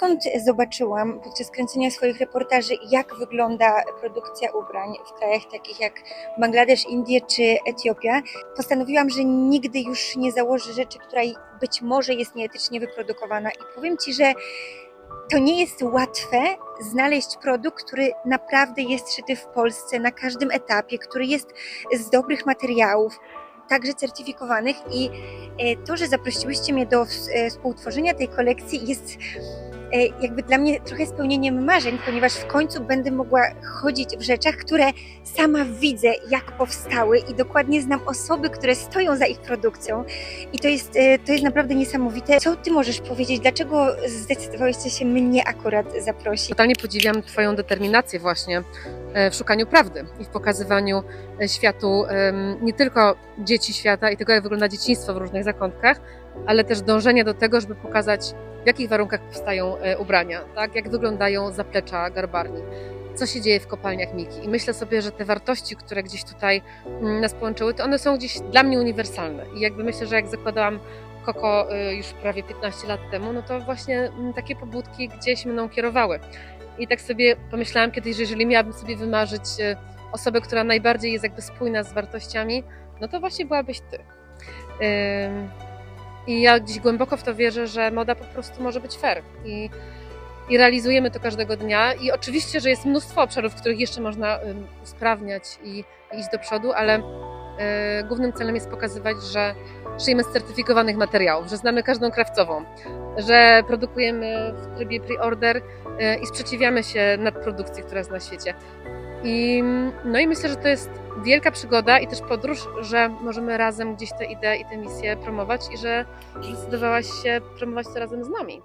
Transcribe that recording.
odkąd zobaczyłam podczas kręcenia swoich reportaży, jak wygląda produkcja ubrań w krajach takich jak Bangladesz, Indie czy Etiopia, postanowiłam, że nigdy już nie założę rzeczy, która być może jest nieetycznie wyprodukowana. I powiem Ci, że to nie jest łatwe znaleźć produkt, który naprawdę jest szyty w Polsce na każdym etapie, który jest z dobrych materiałów, także certyfikowanych. I e, to, że zaprosiłyście mnie do e, współtworzenia tej kolekcji, jest jakby dla mnie trochę spełnieniem marzeń, ponieważ w końcu będę mogła chodzić w rzeczach, które sama widzę, jak powstały i dokładnie znam osoby, które stoją za ich produkcją. I to jest, e, to jest naprawdę niesamowite. Co ty możesz powiedzieć? Dlaczego zdecydowałeś się mnie akurat zaprosić? Totalnie podziwiam Twoją determinację właśnie e, w szukaniu prawdy i w pokazywaniu e, światu nie tylko dzieci świata i tego, jak wygląda dzieciństwo w różnych zakątkach, ale też dążenie do tego, żeby pokazać, w jakich warunkach powstają e, ubrania, tak? jak wyglądają zaplecza garbarni, co się dzieje w kopalniach Miki. I myślę sobie, że te wartości, które gdzieś tutaj mm, nas połączyły, to one są gdzieś dla mnie uniwersalne. I jakby myślę, że jak zakładałam Koko y, już prawie 15 lat temu, no to właśnie mm, takie pobudki gdzieś mną kierowały. I tak sobie pomyślałam kiedyś, że jeżeli miałabym sobie wymarzyć y, osobę, która najbardziej jest jakby spójna z wartościami, no to właśnie byłabyś ty. Ym, I ja gdzieś głęboko w to wierzę, że moda po prostu może być fair. I, i realizujemy to każdego dnia. I oczywiście, że jest mnóstwo obszarów, w których jeszcze można usprawniać i, iść do przodu, ale głównym celem jest pokazywać, że szyjemy z certyfikowanych materiałów, że znamy każdą krawcową, że produkujemy w trybie pre-order y, i sprzeciwiamy się nadprodukcji, która jest na świecie. I, no i myślę, że to jest wielka przygoda i też podróż, że możemy razem gdzieś te idee i te misje promować i że zdecydowałaś się promować to razem z nami.